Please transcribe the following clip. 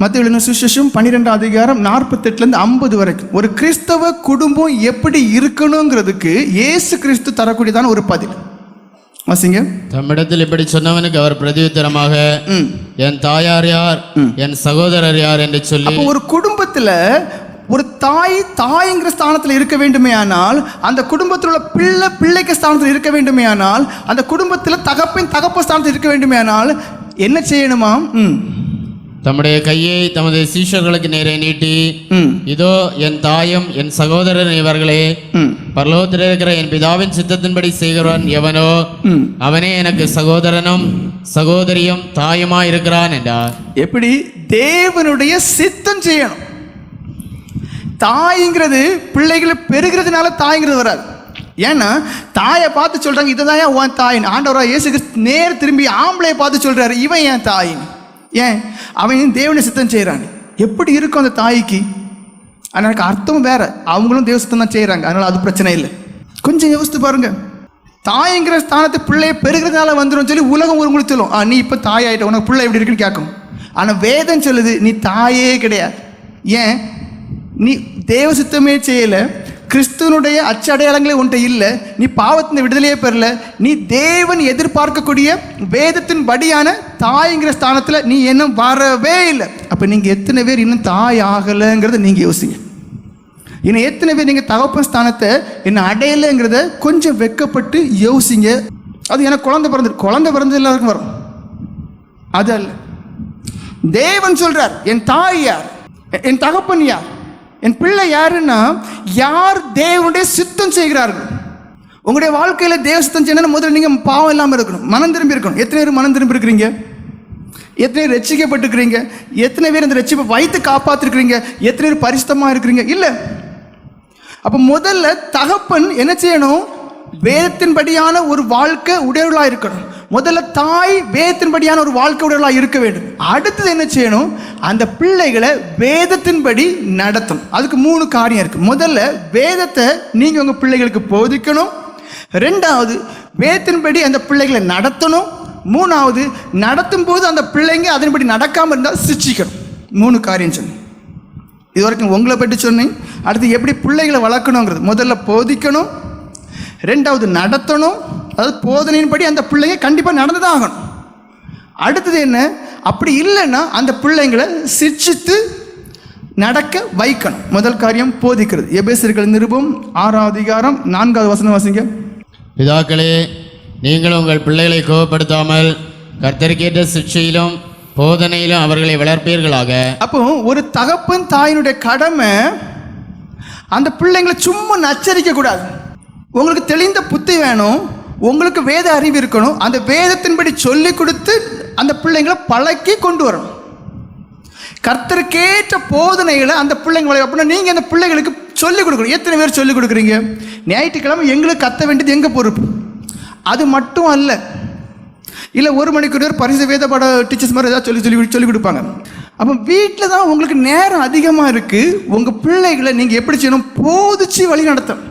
மத்திய எழுதின சுவிசேஷம் பன்னிரெண்டாம் அதிகாரம் நாற்பத்தெட்டுலேருந்து ஐம்பது வரைக்கும். ஒரு கிறிஸ்தவ குடும்பம் எப்படி இருக்கணுங்கிறதுக்கு இயேசு கிறிஸ்து தரக்கூடியதான ஒரு பதில். வாசிங்க. தம்மிடத்தில் இப்படி சொன்னவனுக்கு அவர் பிரதியுத்தரமாக என் தாயார் யார்? என் சகோதரர் யார்? என்று சொல்லி ஒரு குடும்பத்தில் ஒரு தாய் தாய்ங்கிற ஸ்தானத்தில் இருக்க வேண்டுமே ஆனால் அந்த குடும்பத்தில் உள்ள பிள்ளை பிள்ளைக்கு ஸ்தானத்தில் இருக்க வேண்டுமே ஆனால் அந்த குடும்பத்தில் தகப்பின் தகப்ப ஸ்தானத்தில் இருக்க வேண்டுமே ஆனால் என்ன செய்யணுமா ம். தம்முடைய கையை தமது சீஷர்களுக்கு நேரே நீட்டி இதோ என் தாயும் என் சகோதரன் இவர்களே பரலோகத்தில் இருக்கிற என் பிதாவின் சித்தத்தின்படி செய்கிறவன் எவனோ அவனே எனக்கு சகோதரனும் சகோதரியும் தாயுமா இருக்கிறான் என்றார். எப்படி? தேவனுடைய சித்தம் செய்யணும். தாய்ங்கிறது பிள்ளைகளை பெருகிறதுனால தாய்ங்கிறது வராது. ஏன்னா தாயை பார்த்து சொல்றாங்க இதுதான் உன் தாயின்? ஆண்டவரா இயேசு கிறிஸ்து நேர் திரும்பி ஆம்பளையை பார்த்து சொல்றாரு இவன் ஏன் தாயின்? ஏன்? அவன் தேவனை சித்தம் செய்கிறான் எப்படி இருக்கும் அந்த தாய்க்கு? அதனால அர்த்தம் வேற. அவங்களும் தேவ சித்தம் தான் செய்கிறாங்க அதனால் அது பிரச்சனை இல்லை. கொஞ்சம் யோசித்து பாருங்க. தாய்ங்கிற ஸ்தானத்தை பிள்ளைய பெருகிறதுனால வந்துடும் சொல்லி உலகம் ஒரு உங்களுக்கு சொல்லும். ஆ நீ இப்போ தாயாயிட்ட உனக்கு பிள்ளை எப்படி இருக்குன்னு கேட்கும். ஆனால் வேதம் சொல்லுது நீ தாயே கிடையாது. ஏன்? நீ தேவ சித்தமே செய்யலை. கிறிஸ்துவனுடைய அச்சடையாளங்களே உன்ட்ட இல்லை நீ பாவத்தின் விடுதலையே பெறல நீ தேவன் எதிர்பார்க்கக்கூடிய வேதத்தின் படியான தாய்ங்கிற ஸ்தானத்தில் நீ இன்னும் வரவே இல்லை. அப்போ நீங்கள் எத்தனை பேர் இன்னும் தாய் ஆகலைங்கிறத நீங்கள் யோசிங்க. இன்னும் எத்தனை பேர் நீங்கள் தகப்பன் ஸ்தானத்தை என்னை அடையலைங்கிறத கொஞ்சம் வெக்கப்பட்டு யோசிங்க. அது எனக்கு குழந்தை பிறந்து குழந்தை பிறந்து எல்லாருக்கும் வரும். அது அல்ல. தேவன் சொல்கிறார் என் தாய் யார்? என் தகப்பன் யார்? என் பிள்ளை யாருன்னா யார் தேவனுடைய சித்தம் செய்கிறார்கள்? உங்களுடைய வாழ்க்கையில் தேவ சித்தம் செய்யணும் முதல்ல நீங்கள் பாவம் இல்லாமல் இருக்கணும். மனம் திரும்பி இருக்கணும். எத்தனை பேர் மனம் திரும்பி இருக்கிறீங்க? எத்தனை பேர் ரட்சிக்கப்பட்டிருக்கிறீங்க? எத்தனை பேர் அந்த ரட்சிப்பை வைத்து காப்பாற்றிருக்கிறீங்க எத்தனை பேர் பரிசுத்தமாக இருக்கிறீங்க? இல்லை. அப்போ முதல்ல தகப்பன் என்ன செய்யணும்? வேதத்தின்படியான ஒரு வாழ்க்கை உடையவர்களாக இருக்கணும். முதல்ல தாய் வேதத்தின்படியான ஒரு வாழ்க்கை உடையவர்களாக இருக்க வேண்டும். அடுத்தது என்ன செய்யணும்? அந்த பிள்ளைகளை வேதத்தின்படி நடத்தணும். அதுக்கு மூணு காரியம் இருக்குது முதல்ல வேதத்தை நீங்கள் உங்கள் பிள்ளைகளுக்கு போதிக்கணும். ரெண்டாவது வேதத்தின்படி அந்த பிள்ளைகளை நடத்தணும். மூணாவது நடத்தும் போது அந்த பிள்ளைங்க அதன்படி நடக்காமல் இருந்தால் சிச்சிக்கணும். மூணு காரியம் சொன்னேன். இது வரைக்கும் உங்களை பற்றி சொன்னேன். அடுத்து எப்படி பிள்ளைகளை வளர்க்கணுங்கிறது. முதல்ல போதிக்கணும். ரெண்டாவது நடத்தணும். அதாவது போதனையின்படி அந்த பிள்ளைங்க கண்டிப்பாக நடந்து தான் ஆகணும். அடுத்தது என்ன? அப்படி இல்லைன்னா அந்த பிள்ளைங்களை சிர்ச்சித்து நடக்க வைக்கணும். முதல் காரியம் போதிக்கிறது. எபேசியர்கள் நிருபம் ஆறாவது அதிகாரம் நான்காவது வசனம் வாசிங்க. பிதாக்களே நீங்கள் உங்கள் பிள்ளைகளை கோபப்படுத்தாமல் கர்த்தருக்கேற்ற சிக்ஷையிலும் போதனையிலும் அவர்களை வளர்ப்பீர்களாக. அப்போ ஒரு தகப்பன் தாயினுடைய கடமை அந்த பிள்ளைங்களை சும்மா நச்சரிக்க கூடாது உங்களுக்கு தெளிந்த புத்தி வேணும். உங்களுக்கு வேத அறிவு இருக்கணும். அந்த வேதத்தின்படி சொல்லி கொடுத்து அந்த பிள்ளைங்களை பழக்கி கொண்டு வரணும். கர்த்தருக்கேற்ற போதனைகளை அந்த பிள்ளைங்களை அப்படின்னா நீங்கள் அந்த பிள்ளைகளுக்கு சொல்லிக் கொடுக்கணும். எத்தனை பேர் சொல்லிக் கொடுக்குறீங்க? ஞாயிற்றுக்கிழமை எங்களுக்கு கத்த வேண்டியது எங்கள் பொறுப்பு? அது மட்டும் அல்ல. இல்லை ஒரு மணிக்கு ஒரு பரிசு வேத பாட டீச்சர்ஸ் மாதிரி ஏதாவது சொல்லி சொல்லி சொல்லிக் கொடுப்பாங்க. அப்போ வீட்டில் தான் உங்களுக்கு நேரம் அதிகமாக இருக்குது உங்கள் பிள்ளைகளை நீங்கள் எப்படி செய்யணும்? போதிச்சு வழி நடத்தணும்.